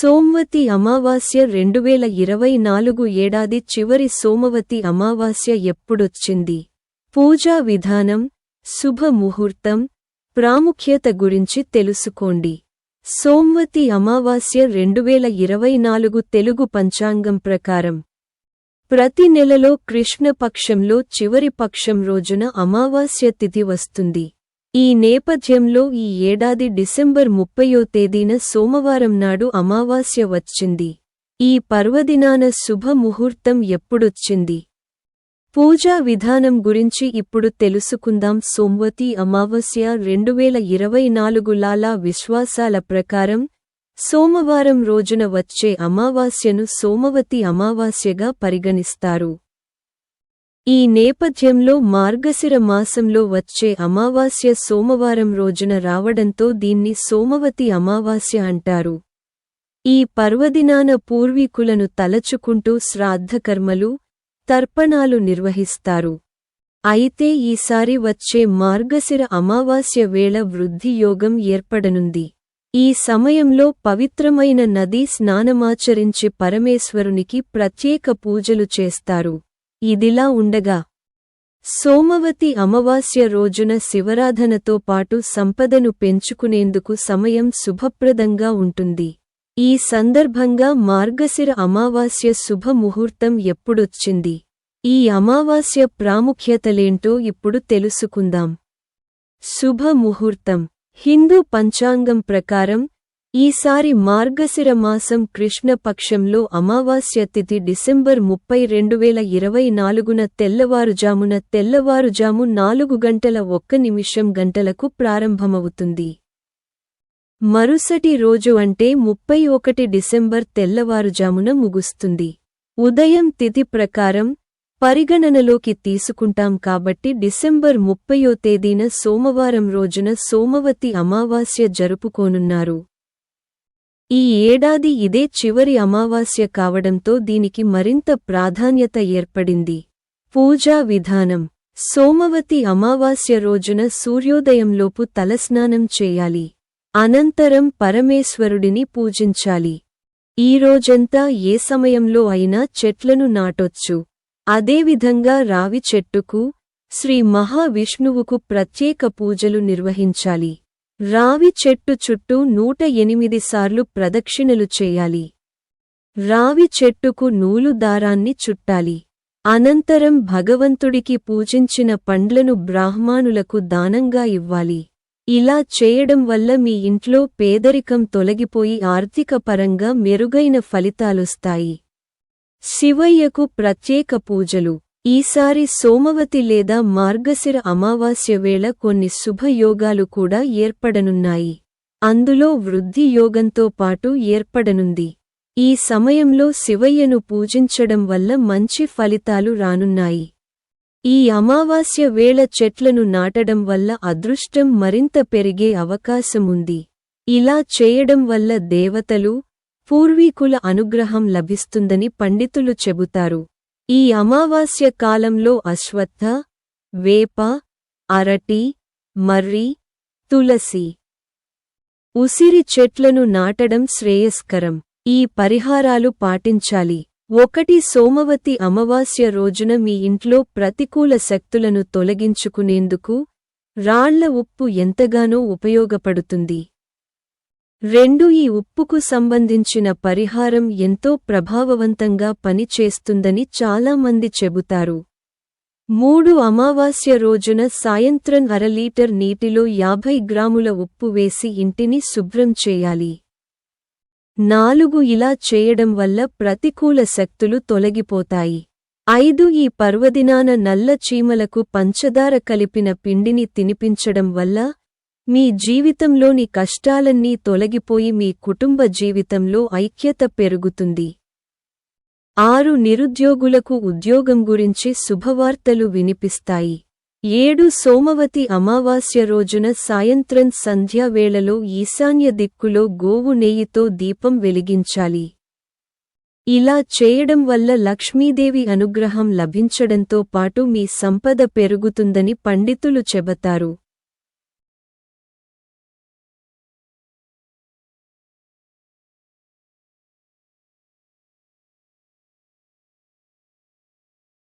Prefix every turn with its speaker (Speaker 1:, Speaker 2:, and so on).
Speaker 1: సోమవతి అమావాస్య రెండువేల ఇరవై నాలుగు ఏడాది చివరి సోమవతి అమావాస్య ఎప్పుడొచ్చింది? పూజా విధానం శుభ ముహూర్తం ప్రాముఖ్యత గురించి తెలుసుకోండి. సోమవతి అమావాస్య రెండువేల ఇరవై నాలుగు తెలుగు పంచాంగం ప్రకారం. ప్రతి నెలలో కృష్ణపక్షంలో చివరి పక్షం రోజున అమావాస్య తిథి వస్తుంది. ఈ నేపథ్యంలో ఈ ఏడాది డిసెంబర్ ముప్పయో తేదీన సోమవారం నాడు అమావాస్య వచ్చింది. ఈ పర్వదినాన శుభ ముహూర్తం ఎప్పుడొచ్చింది? పూజా విధానం గురించి ఇప్పుడు తెలుసుకుందాం. సోమవతి అమావాస్య రెండువేల ఇరవై నాలుగు లాలా విశ్వాసాల ప్రకారం సోమవారం రోజున వచ్చే అమావాస్యను సోమవతి అమావాస్యగా పరిగణిస్తారు. ఈ నేపథ్యంలో మార్గశిర మాసంలో వచ్చే అమావాస్య సోమవారం రోజున రావడంతో దీన్ని సోమవతి అమావాస్య అంటారు. ఈ పర్వదినాన పూర్వీకులను తలచుకుంటూ శ్రాద్ధకర్మలు తర్పణాలు నిర్వహిస్తారు. అయితే ఈసారి వచ్చే మార్గశిర అమావాస్య వేళ వృద్ధి యోగం ఏర్పడనుంది. ఈ సమయంలో పవిత్రమైన నదీ స్నానమాచరించి పరమేశ్వరునికి ప్రత్యేక పూజలు చేస్తారు. ఇదిలా ఉండగా సోమవతి అమావాస్య రోజున శివరాధనతో పాటు సంపదను పెంచుకునేందుకు సమయం శుభప్రదంగా ఉంటుంది. ఈ సందర్భంగా మార్గశిర అమావాస్య శుభ ముహూర్తం ఎప్పుడొచ్చింది? ఈ అమావాస్య ప్రాముఖ్యతలేంటో ఇప్పుడు తెలుసుకుందాం. శుభ ముహూర్తం హిందూ పంచాంగం ప్రకారం ఈసారి మార్గశిర మాసం కృష్ణపక్షంలో అమావాస్య తిథి డిసెంబర్ ముప్పై రెండు వేల ఇరవై నాలుగున తెల్లవారుజామున తెల్లవారుజాము నాలుగు గంటల ఒక్క నిమిషం గంటలకు ప్రారంభమవుతుంది. మరుసటి రోజు అంటే ముప్పై ఒకటి డిసెంబర్ తెల్లవారుజామున ముగుస్తుంది. ఉదయం తిథి ప్రకారం పరిగణనలోకి తీసుకుంటాం కాబట్టి డిసెంబర్ ముప్పయో తేదీన సోమవారం రోజున సోమవతి అమావాస్య జరుపుకోనున్నారు. ఈ ఏడాది ఇదే చివరి అమావాస్య కావడంతో దీనికి మరింత ప్రాధాన్యత ఏర్పడింది. పూజా విధానం. సోమవతి అమావాస్య రోజున సూర్యోదయంలోపు తలస్నానం చేయాలి. అనంతరం పరమేశ్వరుడిని పూజించాలి. ఈ రోజంతా ఏ సమయంలో అయినా చెట్లను నాటొచ్చు. అదేవిధంగా రావి చెట్టుకు శ్రీ మహావిష్ణువుకు ప్రత్యేక పూజలు నిర్వహించాలి. రావి చెట్టు చుట్టూ నూట ఎనిమిది సార్లు ప్రదక్షిణలు చేయాలి. రావి చెట్టుకు నూలు దారాన్ని చుట్టాలి. అనంతరం భగవంతుడికి పూజించిన పండ్లను బ్రాహ్మానులకు దానంగా ఇవ్వాలి. ఇలా చేయడం వల్ల మీ ఇంట్లో పేదరికం తొలగిపోయి ఆర్థిక పరంగా మెరుగైన ఫలితాలొస్తాయి. శివయ్యకు ప్రత్యేక పూజలు. ఈసారి సోమవతి లేదా మార్గశిర అమావాస్య వేళ కొన్ని శుభయోగాలు కూడా ఏర్పడనున్నాయి. అందులో వృద్ధి యోగంతో పాటు ఏర్పడనుంది. ఈ సమయంలో శివయ్యను పూజించడం వల్ల మంచి ఫలితాలు రానున్నాయి. ఈ అమావాస్య వేళ చెట్లను నాటడం వల్ల అదృష్టం మరింత పెరిగే అవకాశముంది. ఇలా చేయడం వల్ల దేవతలు పూర్వీకుల అనుగ్రహం లభిస్తుందని పండితులు చెబుతారు. ఈ అమావాస్య కాలంలో అశ్వత్థ వేప అరటి మర్రి తులసి ఉసిరి చెట్లను నాటడం శ్రేయస్కరం. ఈ పరిహారాలు పాటించాలి. ఒకటి సోమవతి అమావాస్య రోజున మీ ఇంట్లో ప్రతికూల శక్తులను తొలగించుకునేందుకు రాళ్ళ ఉప్పు ఎంతగానో ఉపయోగపడుతుంది. రెండు ఈ ఉప్పుకు సంబంధించిన పరిహారం ఎంతో ప్రభావవంతంగా పనిచేస్తుందని చాలామంది చెబుతారు. మూడు అమావాస్య రోజున సాయంత్రం అర లీటర్ నీటిలో యాభై గ్రాముల ఉప్పు వేసి ఇంటిని శుభ్రం చేయాలి. నాలుగు ఇలా చేయడం వల్ల ప్రతికూల శక్తులు తొలగిపోతాయి. ఐదు ఈ పర్వదినాన నల్ల చీమలకు పంచదార కలిపిన పిండిని తినిపించడం వల్ల మీ జీవితంలోని కష్టాలన్నీ తొలగిపోయి మీ కుటుంబ జీవితంలో ఐక్యత పెరుగుతుంది. ఆరు నిరుద్యోగులకు ఉద్యోగం గురించి శుభవార్తలు వినిపిస్తాయి. ఏడు సోమవతి అమావాస్య రోజున సాయంత్రం సంధ్యావేళలో ఈశాన్య దిక్కులో గోవు నెయ్యితో దీపం వెలిగించాలి. ఇలా చేయడం వల్ల లక్ష్మీదేవి అనుగ్రహం లభించడంతో పాటు మీ సంపద పెరుగుతుందని పండితులు చెబతారు.